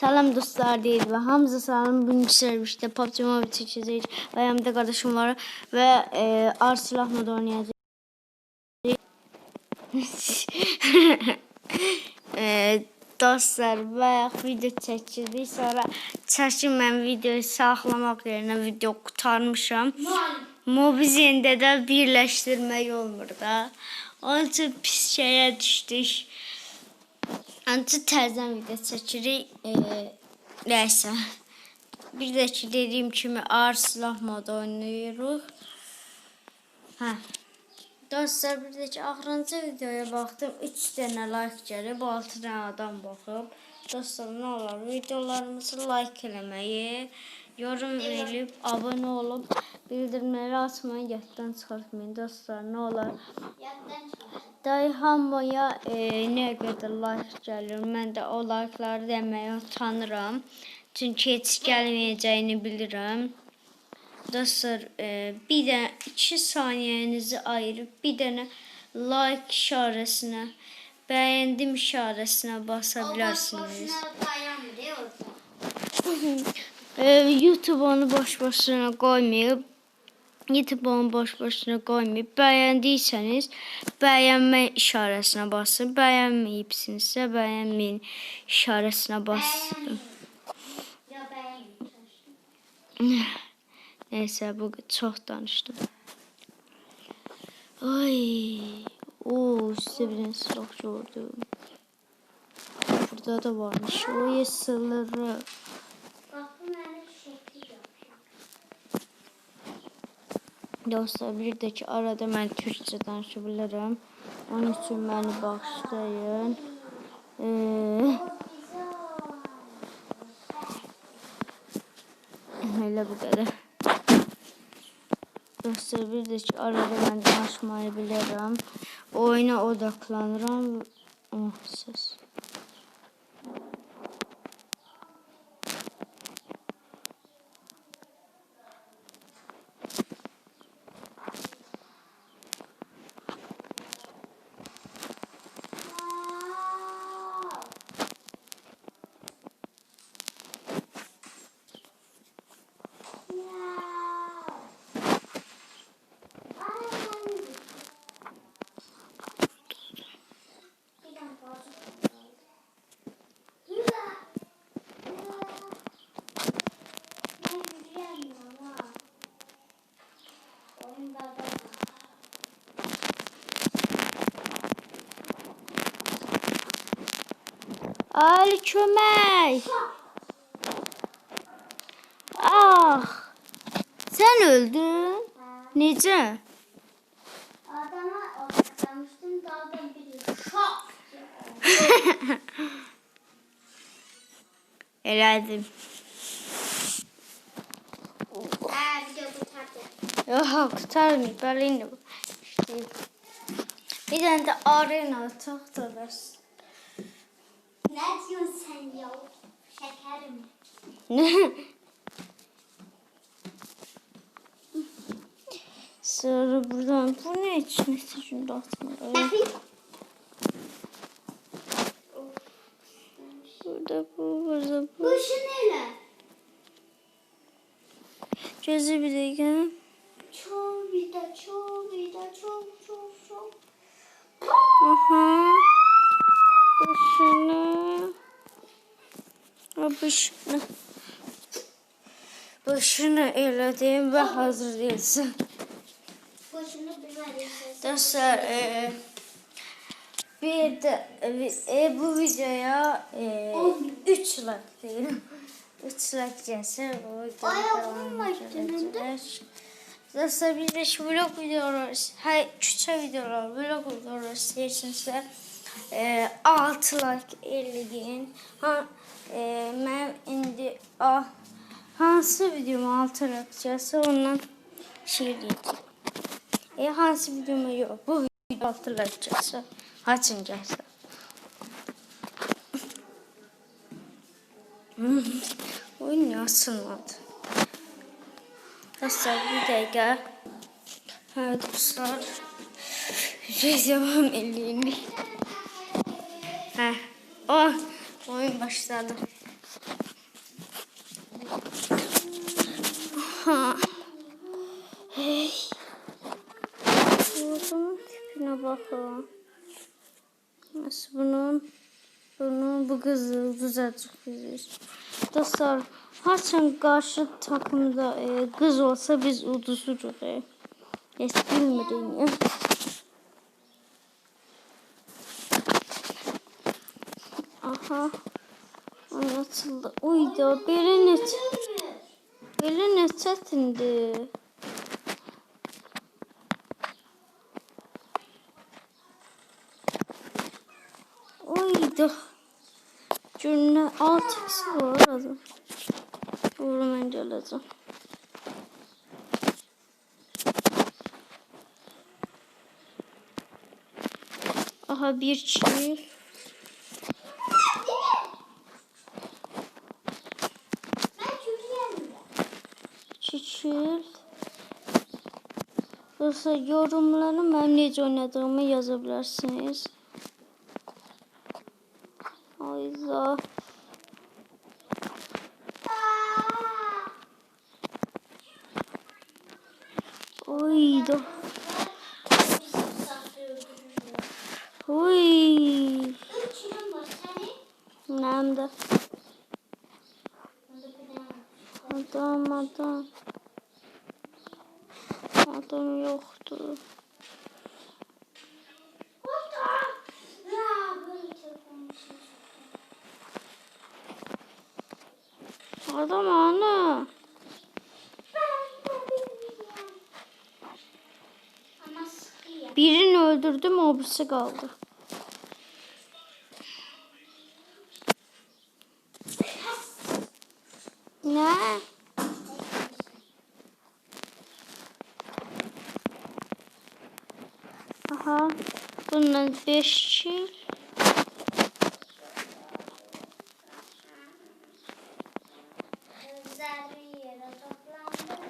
Salam dostlar değil ve Hamza Salam birinci servisde PUBG Mobile çekeceğiz ve yanımda kardeşim var ve e, Arsil Ahmet oynayacak. e, dostlar bayağı video çekildi sonra çekim ben videoyu saxlamaq yerine video qutarmışam. Mobizen'de de birleştirmek olmur da. Onun için pis şeye düşdük. Ancaq təzədən video çəkirik. E, nəysə. Bir də ki dediyim kimi ağır silah modu oynayırıq. Hə. Dostlar bir də ki axırıncı videoya baxdım. 3 dənə like gəlib, 6 dənə adam baxıb. Dostlar nə olar videolarımızı like eləməyi, yorum edib, abunə olub, bildirimləri açmayı yaddan çıxartmayın dostlar. Nə olar? Day hamıya e, nə qədər like gəlir, mən də o like'ları deməyə utanıram. Çünki heç gəlməyəcəyini bilirəm. Dostlar, e, bir də 2 saniyənizi ayırıb bir dənə like işarəsinə, bəyəndim işarəsinə basa bilərsiniz. E, YouTube onu boş boşuna qoymayıb. YouTube onu boş boşuna qoymayıb. Bəyəndiysəniz bəyənmə işarəsinə basın. Bəyənməyibsinizsə bəyənməyin işarəsinə basın. Neyse bu çox danışdım. Ay, o size bir silah gördüm. Burada da varmış. O yasılları. Dostlar bir de ki arada ben Türkçe danışabilirim. Onun için beni bağışlayın. Ee, bu kadar. Dostlar bir de ki arada ben danışmayı bilirim. Oyuna odaklanırım. Oh ses. Kömək. Ah. Sen öldün. Necə? Adama odaklamıştım dağdan biri şok. Elədim. Aa video kurtardı. Yox, qutarmıyor. Bəli, işte. Bir dənə də arena taxtalar. Ne diyorsun sen ya? Şekerim. Sonra buradan bu ne için da atmalı. Burada bu, burada bu. Bu şu neyle? Gözü bir de gel. Çok vida, çok vida, çok çok çok. Aha. Başını. Başını. Başını elədim və hazır değilsin. Dostlar e, bir de e, bu videoya e, 3 like diyelim. 3 like gelse devam edeceğiz. Dostlar bir de şu vlog videoları, hay küçük videolar, vlog videoları istəyirsinizsə e, 6 like eləyin. Ha, e, mən indi a, hansı 6 like gəlsə ondan şey eləyəcəm. E, hansı videoma yox, bu video 6 like gəlsə, açın gəlsə. Oyun niyə açılmadı? Dostlar bir dəqiqə. Hə, dostlar. Devam eləyin. Hə. O oyun başladı. Ha. Hey. Bunun tipine bakın. Nasıl bunun? Bunun bu kızı güzelcik bilir. Dostlar, haçan karşı takımda e, kız olsa biz udusuruq. E. Heç bilmirik. Ya. Aha. Ay açıldı. Uy da belə neçə belə neçətindir. Uy da. Cürünə alt x'si var. Vurun mən gələcəm. Aha bir çift. Dostlar yorumlara mən necə oynadığımı yaza bilərsiniz. Ayza. Öldürürler. Uy. Daha. Adam adam. Adam yoktu. Adam ana. Birini öldürdüm o kaldı. Ne? Aha. Bundan 5 yıl. Gözleri yere toplandı.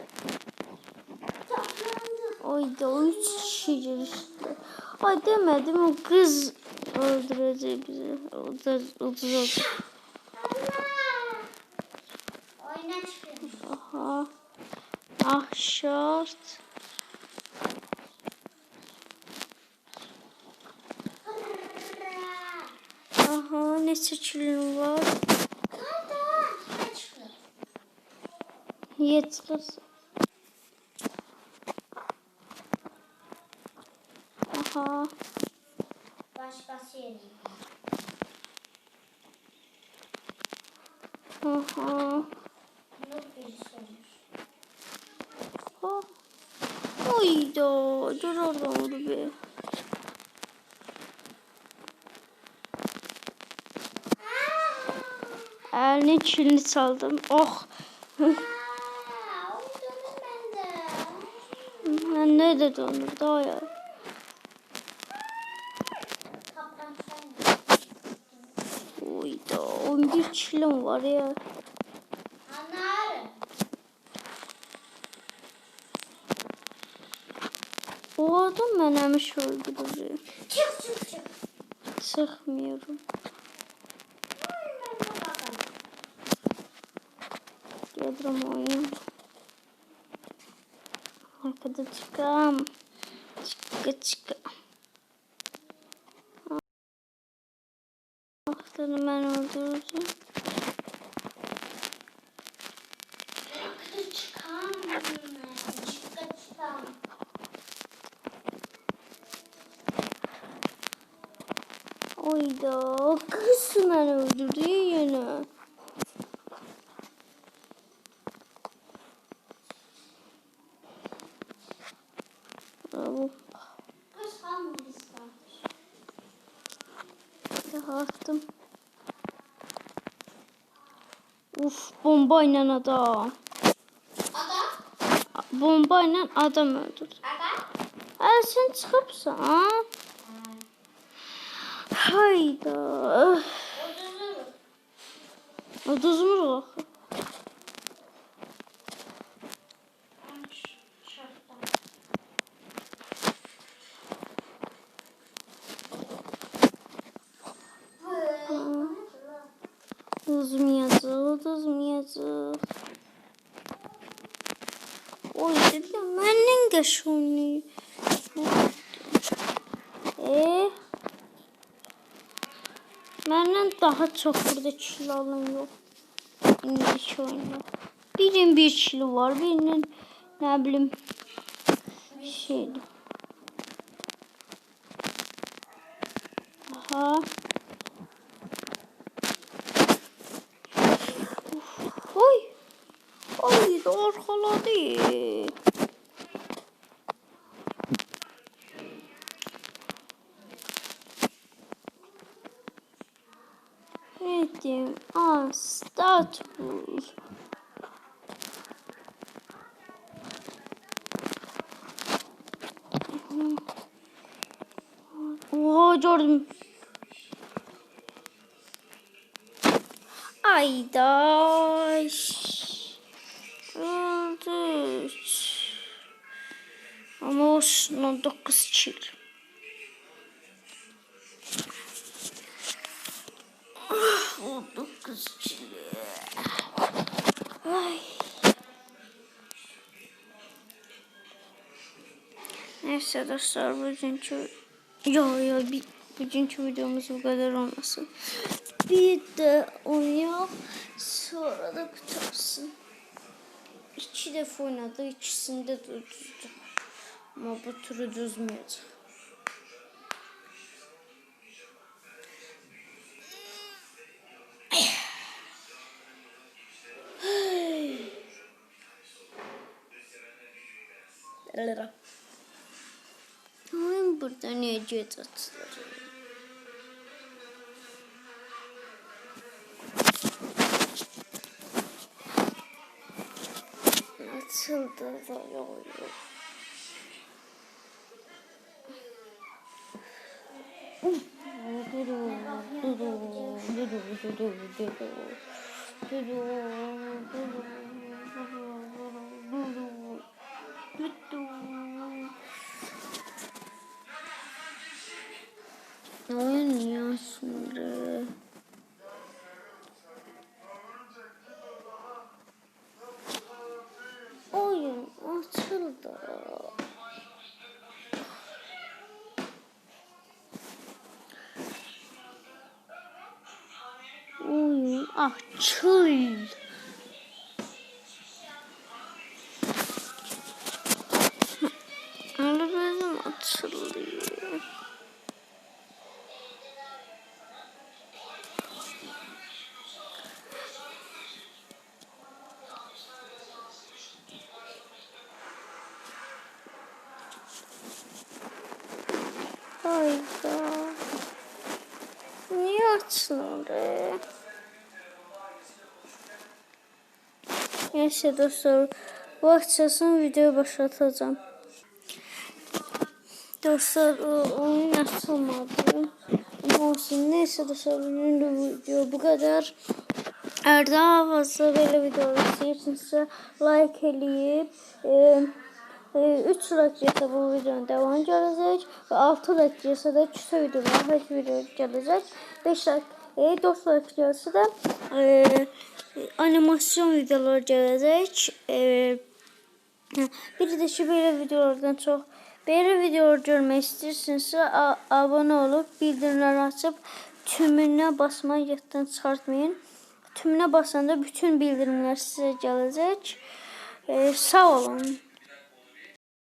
Toplandı. Oyda 3 kişi işte. Ay demedim o kız öldürecek bizi. O da öldürecek. Aha. Ah şart. Aha ne seçilim var. Yetkiz. Aha. Başkası yeri. Aha. Oyda. Dur orada oldu bir. Elini çilini çaldım. Oh. Ben ne dedi onu daha ya. Oyda. 11 çilim var ya. O adam beni emiş öldürür. Çık çık çık. Sıkmıyorum. Ben de bakalım. Gelirim oyun. Arkada çıkam. Çıkı çıkı. Uf bombayla adam. Adam. Bombayla adam öldürdü. Adam. Aa, sen çıkıpsan. Ha? Hayda. Öldürürüm. Uduzmur qəşəng. E, məndən daha çox burada kilo alan yox. İndiki oyunda. Birinin bir kilo var, birinin ne bileyim şeydi. Aha. Uf, Oy. Oy, arkaladı. Diyeyim? Aa, Statful. Oha gördüm. Aydaş. Öldük. Ama olsun 19 çil. Ah, 19 çil. Ay. Neyse dostlar bugünkü yo yo bir, bugünkü videomuz bu kadar olmasın. Bir de oynayalım sonra da kutarsın. İki defa oynadı ikisinde de düzdü. Ama bu turu düzmeyecek. Oyun burada ne cet atılır? Atıldı da yok. Oyun ya şimdi. Oyun açıldı. Oyun açıl. Açılıyor. Hayda. Niye açıldı? Neyse dostlar. Bu açılsın videoyu başlatacağım. Dostlar o oyun açılmadı. Ama olsun. Neyse dostlar bugün de video bu kadar. Eğer daha fazla böyle videolar istiyorsanız like eləyib e, 3 like gəlsə bu videonun devamı gələcək və 6 like gəlsə də küsə videolar heç video gələcək. 5 like, e, 4 like gəlsə də e, animasyon videolar gələcək. E, bir də ki belə videolardan çox belə videolar görmək istəyirsinizsə abunə olub bildirimləri açıb tümünə basmayı yaddan çıxartmayın. Tümünə basanda bütün bildirimlər sizə gələcək. E, sağ olun.